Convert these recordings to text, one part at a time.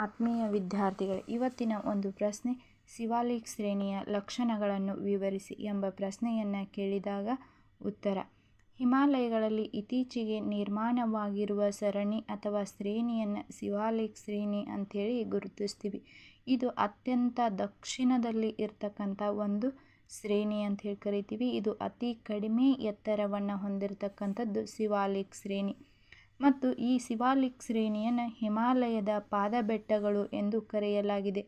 ಆತ್ಮೀಯ ವಿದ್ಯಾರ್ಥಿಗಳೇ, ಇವತ್ತಿನ ಒಂದು ಪ್ರಶ್ನೆ ಶಿವಾಲಿಕ್ ಶ್ರೇಣಿಯ ಲಕ್ಷಣಗಳನ್ನು ವಿವರಿಸಿ ಎಂಬ ಪ್ರಶ್ನೆಯನ್ನು ಕೇಳಿದಾಗ ಉತ್ತರ. ಹಿಮಾಲಯಗಳಲ್ಲಿ ಇತ್ತೀಚೆಗೆ ನಿರ್ಮಾಣವಾಗಿರುವ ಸರಣಿ ಅಥವಾ ಶ್ರೇಣಿಯನ್ನು ಶಿವಾಲಿಕ್ ಶ್ರೇಣಿ ಅಂಥೇಳಿ ಗುರುತಿಸ್ತೀವಿ. ಇದು ಅತ್ಯಂತ ದಕ್ಷಿಣದಲ್ಲಿ ಇರ್ತಕ್ಕಂಥ ಒಂದು ಶ್ರೇಣಿ ಅಂತ ಹೇಳಿ ಕರಿತೀವಿ. ಇದು ಅತಿ ಕಡಿಮೆ ಎತ್ತರವನ್ನು ಹೊಂದಿರತಕ್ಕಂಥದ್ದು ಶಿವಾಲಿಕ್ ಶ್ರೇಣಿ. ಮತ್ತು ಈ ಶಿವಾಲಿಕ್ ಶ್ರೇಣಿಯನ್ನು ಹಿಮಾಲಯದ ಪಾದಬೆಟ್ಟಗಳು ಎಂದು ಕರೆಯಲಾಗಿದೆ.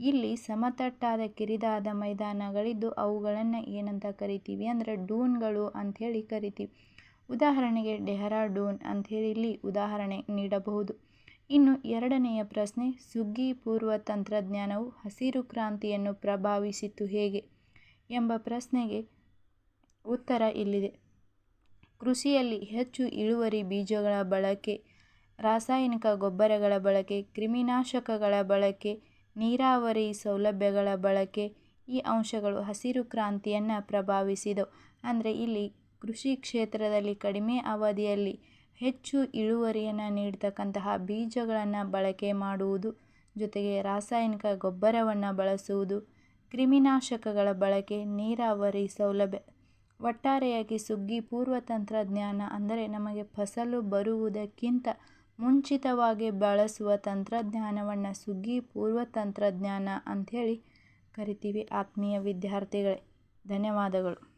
ಇಲ್ಲಿ ಸಮತಟ್ಟಾದ ಕಿರಿದಾದ ಮೈದಾನಗಳಿದ್ದು ಅವುಗಳನ್ನು ಏನಂತ ಕರಿತೀವಿ ಅಂದರೆ ಡೂನ್ಗಳು ಅಂಥೇಳಿ ಕರಿತೀವಿ. ಉದಾಹರಣೆಗೆ ಡೆಹ್ರಾಡೂನ್ ಇಲ್ಲಿ ಉದಾಹರಣೆ ನೀಡಬಹುದು. ಇನ್ನು ಎರಡನೆಯ ಪ್ರಶ್ನೆ, ಸುಗ್ಗಿ ಪೂರ್ವ ತಂತ್ರಜ್ಞಾನವು ಹಸಿರು ಕ್ರಾಂತಿಯನ್ನು ಪ್ರಭಾವಿಸಿತು ಹೇಗೆ ಎಂಬ ಪ್ರಶ್ನೆಗೆ ಉತ್ತರ ಇಲ್ಲಿದೆ. ಕೃಷಿಯಲ್ಲಿ ಹೆಚ್ಚು ಇಳುವರಿ ಬೀಜಗಳ ಬಳಕೆ, ರಾಸಾಯನಿಕ ಗೊಬ್ಬರಗಳ ಬಳಕೆ, ಕ್ರಿಮಿನಾಶಕಗಳ ಬಳಕೆ, ನೀರಾವರಿ ಸೌಲಭ್ಯಗಳ ಬಳಕೆ ಈ ಅಂಶಗಳು ಹಸಿರು ಕ್ರಾಂತಿಯನ್ನು ಪ್ರಭಾವಿಸಿದವು. ಅಂದರೆ ಇಲ್ಲಿ ಕೃಷಿ ಕ್ಷೇತ್ರದಲ್ಲಿ ಕಡಿಮೆ ಅವಧಿಯಲ್ಲಿ ಹೆಚ್ಚು ಇಳುವರಿಯನ್ನು ನೀಡ್ತಕ್ಕಂತಹ ಬೀಜಗಳನ್ನು ಬಳಕೆ ಮಾಡುವುದು, ಜೊತೆಗೆ ರಾಸಾಯನಿಕ ಗೊಬ್ಬರವನ್ನು ಬಳಸುವುದು, ಕ್ರಿಮಿನಾಶಕಗಳ ಬಳಕೆ, ನೀರಾವರಿ ಸೌಲಭ್ಯ ಒಟ್ಟಾರೆಯಾಗಿ ಸುಗ್ಗಿ ಪೂರ್ವ ತಂತ್ರಜ್ಞಾನ ಅಂದರೆ ನಮಗೆ ಫಸಲು ಬರುವುದಕ್ಕಿಂತ ಮುಂಚಿತವಾಗಿ ಬಳಸುವ ತಂತ್ರಜ್ಞಾನವನ್ನು ಸುಗ್ಗಿ ಪೂರ್ವ ತಂತ್ರಜ್ಞಾನ ಅಂಥೇಳಿ ಕರಿತೀವಿ. ಆತ್ಮೀಯ ವಿದ್ಯಾರ್ಥಿಗಳೇ, ಧನ್ಯವಾದಗಳು.